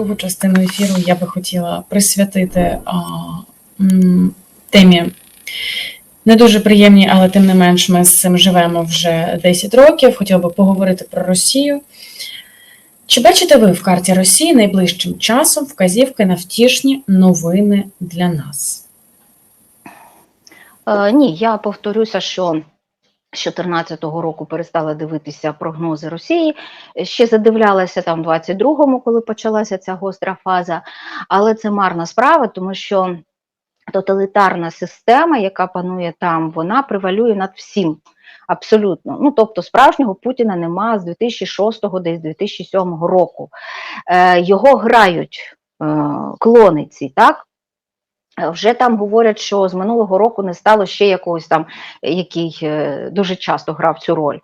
другу частину ефіру я би хотіла присвятити а, м, темі не дуже приємні, але тим не менш ми з цим живемо вже 10 років. Хотіла би поговорити про Росію. Чи бачите ви в карті Росії найближчим часом вказівки на втішні новини для нас? Е, ні, я повторюся, що з 2014 року перестала дивитися прогнози Росії. Ще задивлялася там в 22-му, коли почалася ця гостра фаза, але це марна справа, тому що тоталітарна система, яка панує там, вона превалює над всім. Абсолютно. Ну, тобто, справжнього Путіна нема з 2006-го, десь 2007 року. Е, Його грають е, клониці, так? Е, Вже там говорять, що з минулого року не стало ще якогось там, який е, дуже часто грав цю роль.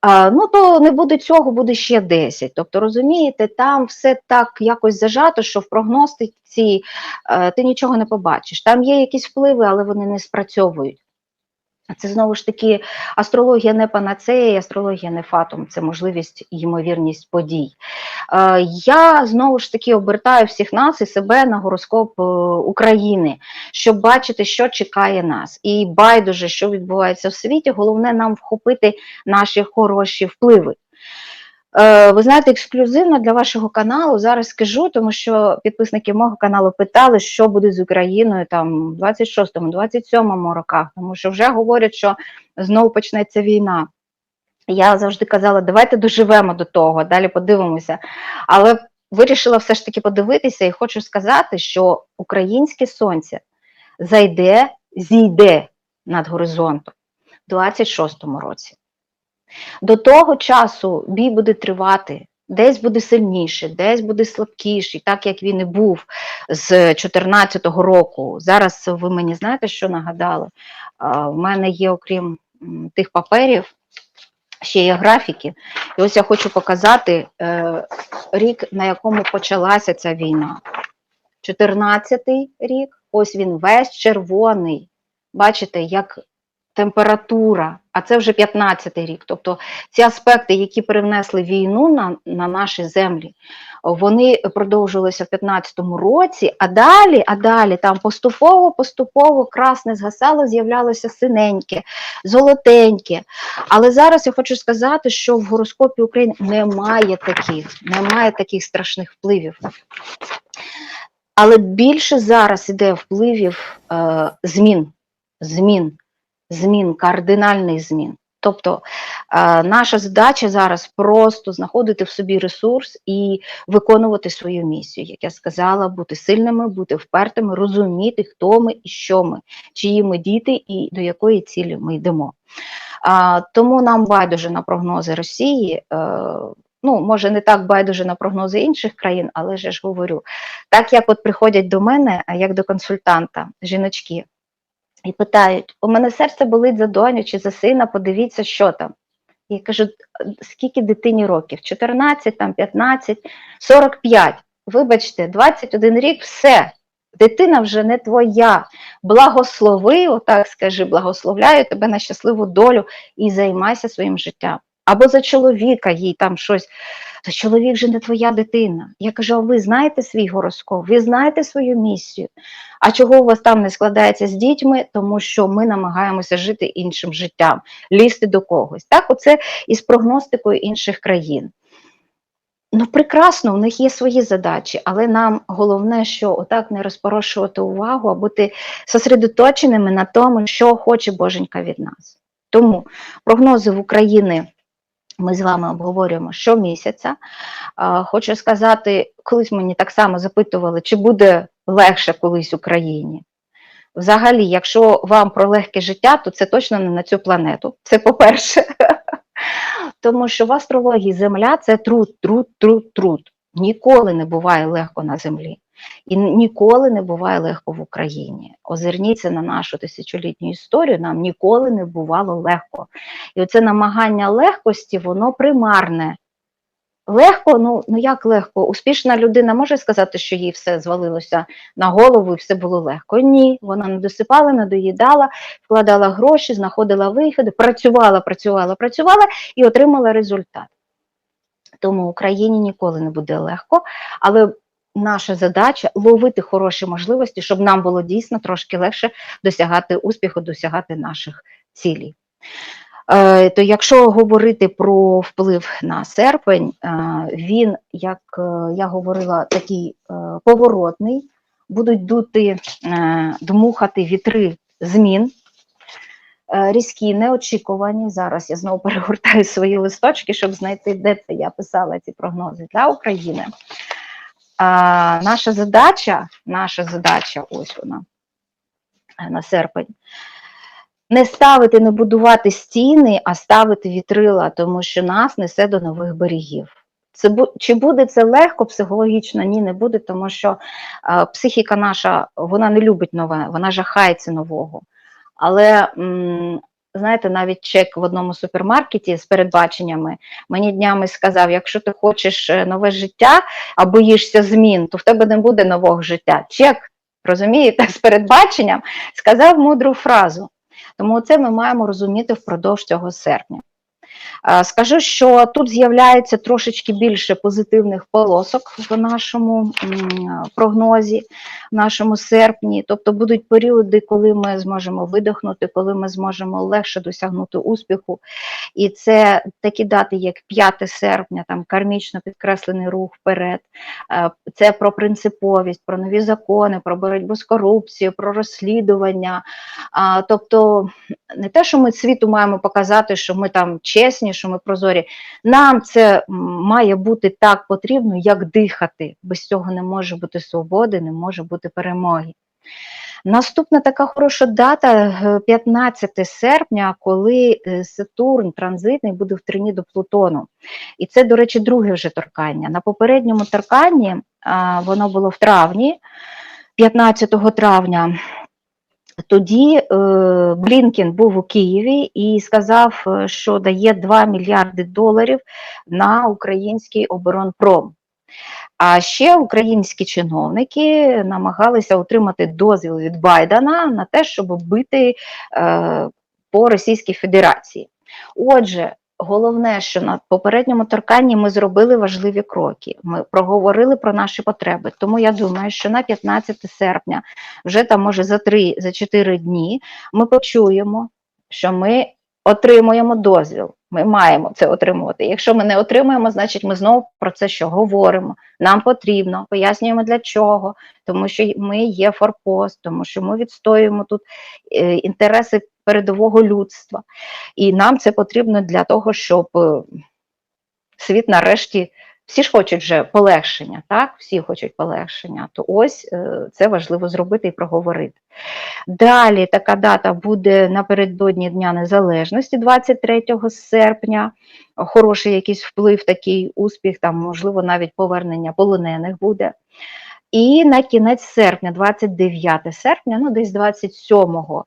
А, ну, то не буде цього, буде ще 10. Тобто, розумієте, там все так якось зажато, що в прогностиці е, ти нічого не побачиш. Там є якісь впливи, але вони не спрацьовують. Це знову ж таки астрологія не панацея, астрологія не фатум, це можливість і ймовірність подій. Е, Я знову ж таки обертаю всіх нас і себе на гороскоп е, України, щоб бачити, що чекає нас. І байдуже, що відбувається в світі, головне нам вхопити наші хороші впливи. Е, Ви знаєте, ексклюзивно для вашого каналу зараз скажу, тому що підписники мого каналу питали, що буде з Україною там в 26-му, 27-му роках, тому що вже говорять, що знову почнеться війна. Я завжди казала, давайте доживемо до того, далі подивимося. Але вирішила все ж таки подивитися і хочу сказати, що українське сонце зайде, зійде над горизонтом в 26-му році. До того часу бій буде тривати, десь буде сильніше, десь буде слабкіший, так як він і був з 2014 року. Зараз ви мені знаєте, що нагадали? В мене є, окрім тих паперів, ще є графіки. І ось я хочу показати е, рік, на якому почалася ця війна. 14-й рік, ось він весь червоний. Бачите, як температура, а це вже 15-й рік. Тобто ці аспекти, які привнесли війну на, на наші землі, вони продовжилися в 15-му році, а далі, а далі там поступово, поступово красне згасало, з'являлося синеньке, золотеньке. Але зараз я хочу сказати, що в гороскопі України немає таких, немає таких страшних впливів. Але більше зараз іде впливів е, змін, змін, змін, кардинальних змін. Тобто е, наша задача зараз просто знаходити в собі ресурс і виконувати свою місію. Як я сказала, бути сильними, бути впертими, розуміти, хто ми і що ми, чиї ми діти і до якої цілі ми йдемо. Тому нам байдуже на прогнози Росії. Е, Ну, може, не так байдуже на прогнози інших країн, але ж я ж говорю, так як от приходять до мене, як до консультанта, жіночки, і питають: у мене серце болить за доню чи за сина, подивіться, що там. Я кажу, скільки дитині років? 14, там, 15, 45. Вибачте, 21 рік, все. Дитина вже не твоя. Благослови, отак скажи, благословляю тебе на щасливу долю і займайся своїм життям. Або за чоловіка їй там щось. То чоловік вже не твоя дитина. Я кажу, а ви знаєте свій гороскоп, ви знаєте свою місію. А чого у вас там не складається з дітьми? Тому що ми намагаємося жити іншим життям, лізти до когось. Так, оце із прогностикою інших країн. Ну, прекрасно, у них є свої задачі, але нам головне, що отак не розпорошувати увагу, а бути сосредоточеними на тому, що хоче Боженька від нас. Тому прогнози в Україні ми з вами обговорюємо щомісяця. Хочу сказати, колись мені так само запитували, чи буде легше колись Україні. Взагалі, якщо вам про легке життя, то це точно не на цю планету. Це по-перше. Тому що в астрології Земля це труд, труд, труд, труд. Ніколи не буває легко на землі. І ніколи не буває легко в Україні. Озирніться на нашу тисячолітню історію, нам ніколи не бувало легко. І оце намагання легкості, воно примарне. Легко, ну ну як легко? Успішна людина може сказати, що їй все звалилося на голову і все було легко. Ні, вона не досипала, не доїдала, вкладала гроші, знаходила виходи, працювала, працювала, працювала і отримала результат. Тому Україні ніколи не буде легко, але наша задача ловити хороші можливості, щоб нам було дійсно трошки легше досягати успіху, досягати наших цілей. Е, То якщо говорити про вплив на серпень, е, він, як е, я говорила, такий поворотний, будуть дути, дмухати вітри змін, різкі, неочікувані. Зараз я знову перегортаю свої листочки, щоб знайти, де це я писала ці прогнози для України. А, наша задача, наша задача, ось вона на серпень. Не ставити, не будувати стіни, а ставити вітрила, тому що нас несе до нових берегів. Це чи буде це легко психологічно? Ні, не буде, тому що е, психіка наша вона не любить нове, вона жахається нового. Але м, знаєте, навіть чек в одному супермаркеті з передбаченнями мені днями сказав: якщо ти хочеш е, нове життя, а боїшся змін, то в тебе не буде нового життя. Чек, розумієте, з передбаченням сказав мудру фразу. Тому це ми маємо розуміти впродовж цього серпня. Е, Скажу, що тут з'являється трошечки більше позитивних полосок в нашому прогнозі, в нашому серпні. Тобто будуть періоди, коли ми зможемо видихнути, коли ми зможемо легше досягнути успіху. І це такі дати, як 5 серпня, там кармічно підкреслений рух вперед. Е, Це про принциповість, про нові закони, про боротьбу з корупцією, про розслідування. Тобто не те, що ми світу маємо показати, що ми там чесні, що ми прозорі. Нам це має бути так потрібно, як дихати. Без цього не може бути свободи, не може бути перемоги. Наступна така хороша дата е, 15 серпня, коли е, Сатурн транзитний буде в трині до Плутону. І це, до речі, друге вже торкання. На попередньому торканні воно було в травні, 15 травня. Тоді е, Блінкен був у Києві і сказав, е, що дає 2 мільярди доларів на український оборонпром. А ще українські чиновники намагалися отримати дозвіл від Байдена на те, щоб бити е, по Російській Федерації. Отже, головне, що на попередньому торканні ми зробили важливі кроки. Ми проговорили про наші потреби. Тому я думаю, що на 15 серпня, вже там, може, за 3 за 4 дні, ми почуємо, що ми отримуємо дозвіл. Ми маємо це отримувати. Якщо ми не отримуємо, значить ми знову про це що говоримо. Нам потрібно, пояснюємо для чого, тому що ми є форпост, тому що ми відстоюємо тут е, інтереси передового людства. І нам це потрібно для того, щоб е, світ нарешті. Всі ж хочуть вже полегшення, так? Всі хочуть полегшення. То ось е, це важливо зробити і проговорити. Далі така дата буде напередодні Дня Незалежності, 23 серпня. Хороший якийсь вплив, такий успіх, там, можливо, навіть повернення полонених буде. І на кінець серпня, 29 серпня, ну десь 27-го,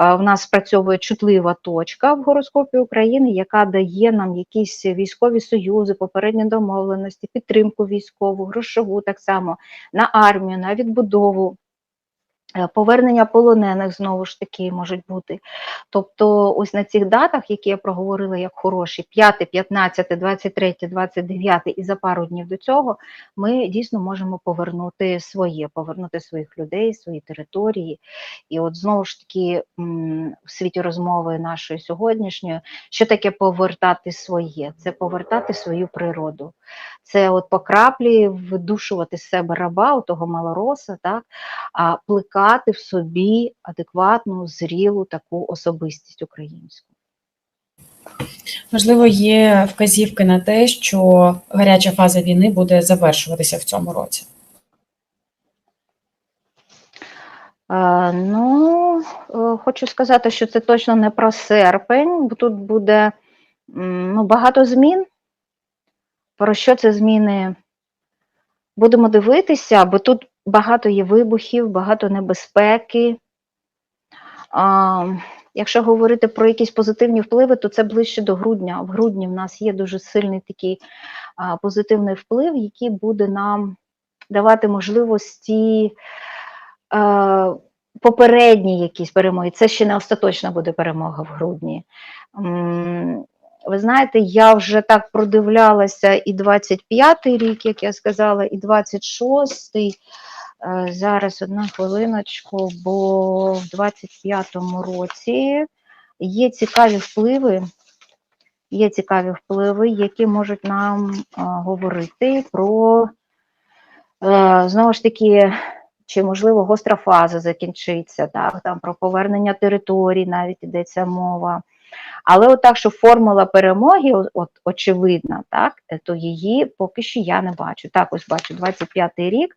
е, в нас спрацьовує чутлива точка в гороскопі України, яка дає нам якісь військові союзи, попередні домовленості, підтримку військову, грошову так само на армію, на відбудову. Е, Повернення полонених знову ж таки можуть бути. Тобто, ось на цих датах, які я проговорила як хороші, 5, 15, 23, 29 і за пару днів до цього, ми дійсно можемо повернути своє, повернути своїх людей, свої території. І от знову ж таки, в світі розмови нашої сьогоднішньої, що таке повертати своє? Це повертати свою природу. Це от по краплі видушувати з себе раба, того малороса, так, а плекати в собі адекватну, зрілу таку особистість українську. Можливо, є вказівки на те, що гаряча фаза війни буде завершуватися в цьому році. Е, ну, е, хочу сказати, що це точно не про серпень, бо тут буде ну, багато змін. Про що це зміни? Будемо дивитися, бо тут багато є вибухів, багато небезпеки. А, якщо говорити про якісь позитивні впливи, то це ближче до грудня. В грудні в нас є дуже сильний такий а, позитивний вплив, який буде нам давати можливості е, попередні якісь перемоги. Це ще не остаточна буде перемога в грудні. Ви знаєте, я вже так продивлялася і 25-й рік, як я сказала, і 26-й. Е, Зараз одна хвилиночку, бо в 25-му році є цікаві впливи, є цікаві впливи, які можуть нам говорити про, е, знову ж таки, чи можливо гостра фаза закінчиться, так, там про повернення територій навіть йдеться мова. Але от так, що формула перемоги, от, очевидна, так, е, то її поки що я не бачу. Так, ось бачу 25-й рік, е,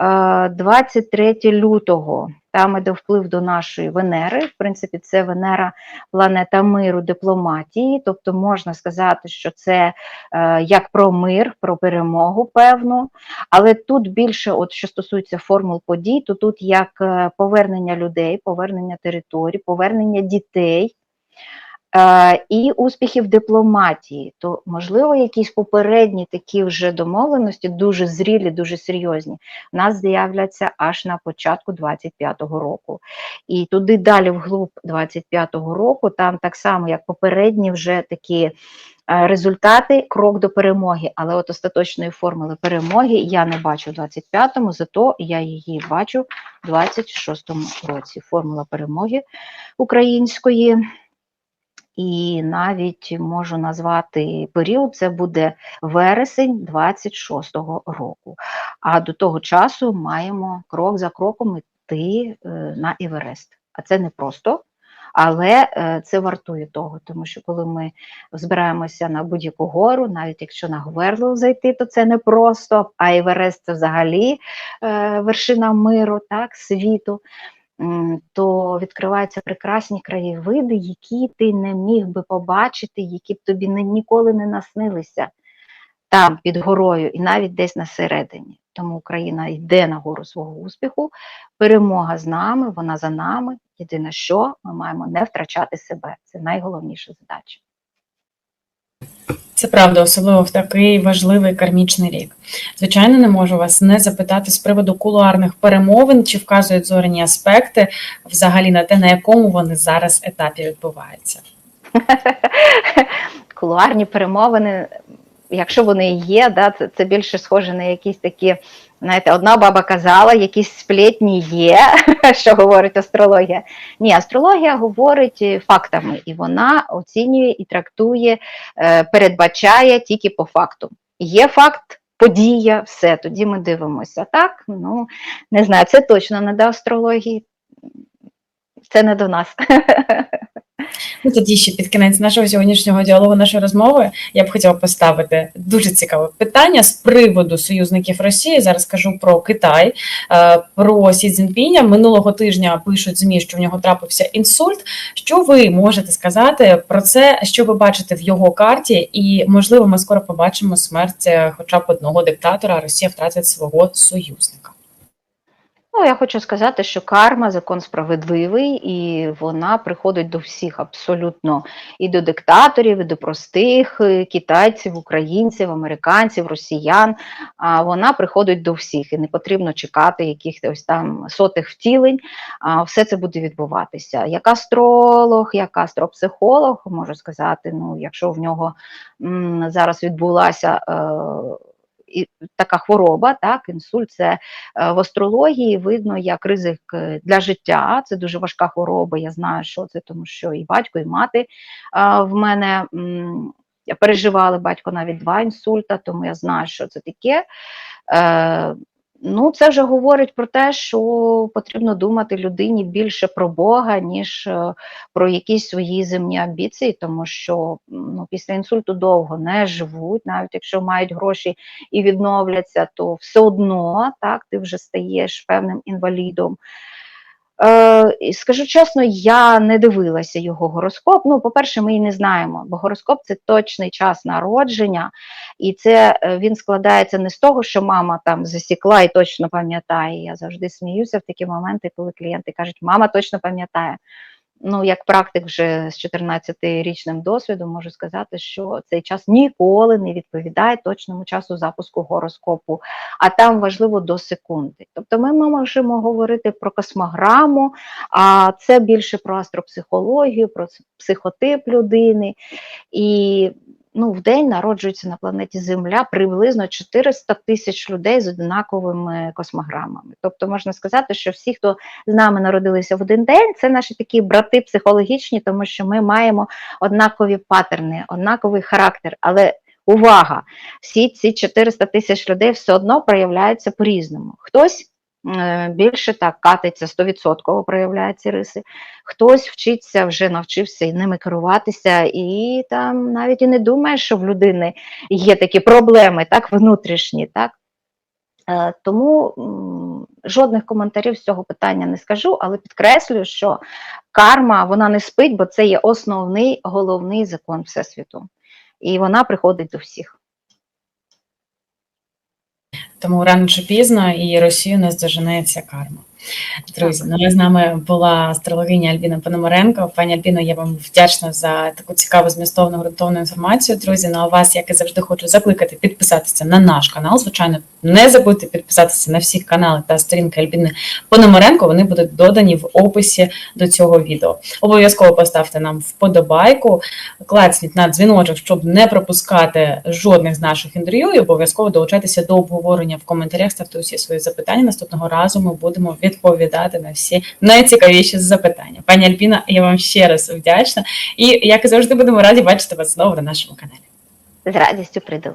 23 лютого, там іде вплив до нашої Венери. В принципі, це Венера планета миру, дипломатії. Тобто можна сказати, що це е, як про мир, про перемогу, певну. Але тут більше, от що стосується формул подій, то тут як е, повернення людей, повернення територій, повернення дітей. Е, і успіхів дипломатії, то можливо якісь попередні такі вже домовленості, дуже зрілі, дуже серйозні, в нас з'являться аж на початку 25-го року. І туди далі, вглуб 25-го року, там так само, як попередні вже такі е, результати, крок до перемоги. Але от остаточної формули перемоги я не бачу в 25-му, зато я її бачу в 26-му році. Формула перемоги української. І навіть можу назвати період, це буде вересень 26-го року. А до того часу маємо крок за кроком йти е, на Іверест. А це не просто, але е, це вартує того, тому що коли ми збираємося на будь-яку гору, навіть якщо на Гверлу зайти, то це не просто, а Іверест це взагалі е, вершина миру, так, світу то відкриваються прекрасні краєвиди, які ти не міг би побачити, які б тобі ніколи не наснилися там під горою і навіть десь на середині. Тому Україна йде на гору свого успіху. Перемога з нами, вона за нами. Єдине, що ми маємо не втрачати себе. Це найголовніша задача. Це правда, особливо в такий важливий кармічний рік. Звичайно, не можу вас не запитати з приводу кулуарних перемовин, чи вказують зорені аспекти взагалі на те, на якому вони зараз етапі відбуваються. Кулуарні перемовини, якщо вони є, да, це, більше схоже на якісь такі, знаєте, одна баба казала, якісь сплетні є, що говорить астрологія. Ні, астрологія говорить е, фактами, і вона оцінює і трактує, е, передбачає тільки по факту. Є факт, подія, все, тоді ми дивимося. Так, ну не знаю, це точно не до астрології, це не до нас. Ну тоді ще під кінець нашого сьогоднішнього діалогу, нашої розмови, я б хотіла поставити дуже цікаве питання з приводу союзників Росії. Зараз кажу про Китай, е, про Сі Цзіньпіня. Минулого тижня пишуть змі, що в нього трапився інсульт. Що ви можете сказати про це? Що ви бачите в його карті? І можливо, ми скоро побачимо смерть е, хоча б одного диктатора. Росія втратить свого союзника. Ну, я хочу сказати, що карма закон справедливий, і вона приходить до всіх абсолютно і до диктаторів, і до простих е, китайців, українців, американців, росіян. А вона приходить до всіх, і не потрібно чекати якихось там сотих втілень. А все це буде відбуватися. Як астролог, як астропсихолог, можу сказати, ну, якщо в нього м, зараз відбулася. Е, така хвороба, так, інсульт, це е, в астрології видно як ризик е, для життя. Це дуже важка хвороба. Я знаю, що це, тому що і батько, і мати в мене переживали батько навіть два інсульта, тому я знаю, що це таке. Ну, це вже говорить про те, що потрібно думати людині більше про Бога, ніж е, про якісь свої земні амбіції, тому що ну, після інсульту довго не живуть, навіть якщо мають гроші і відновляться, то все одно так, ти вже стаєш певним інвалідом. Е, скажу чесно, я не дивилася його гороскоп. Ну, по-перше, ми і не знаємо, бо гороскоп це точний час народження, і це е, він складається не з того, що мама там засікла і точно пам'ятає. Я завжди сміюся в такі моменти, коли клієнти кажуть, мама точно пам'ятає. Ну, як практик вже з 14-річним досвідом, можу сказати, що цей час ніколи не відповідає точному часу запуску гороскопу, а там важливо до секунди. Тобто ми можемо говорити про космограму, а це більше про астропсихологію, про психотип людини. І ну, в день народжується на планеті Земля приблизно 400 тисяч людей з однаковими космограмами. Тобто можна сказати, що всі, хто з нами народилися в один день, це наші такі брати психологічні, тому що ми маємо однакові патерни, однаковий характер. Але увага! Всі ці 400 тисяч людей все одно проявляються по-різному. Хтось більше так катиться 100% проявляє ці риси. Хтось вчиться, вже навчився і ними керуватися, і там навіть і не думає, що в людини є такі проблеми, так, внутрішні, так. Е, Тому жодних коментарів з цього питання не скажу, але підкреслюю, що карма вона не спить, бо це є основний головний закон Всесвіту. І вона приходить до всіх. Тому рано чи пізно і Росію не здожене ця карма. Друзі, ну з нами була астрологиня Альбіна Пономаренко. Пані Альбіно, я вам вдячна за таку цікаву змістовну ґрунтовну інформацію. Друзі, ну а вас, як і завжди, хочу закликати підписатися на наш канал. Звичайно, не забудьте підписатися на всі канали та сторінки Альбіни Пономаренко. Вони будуть додані в описі до цього відео. Обов'язково поставте нам вподобайку, клацніть на дзвіночок, щоб не пропускати жодних з наших інтерв'ю, і обов'язково долучайтеся до обговорення в коментарях. Ставте усі свої запитання. Наступного разу ми будемо відповідати на всі найцікавіші запитання. Пані Альбіна, я вам ще раз вдячна. І як і завжди, будемо раді бачити вас знову на нашому каналі. З радістю прийду.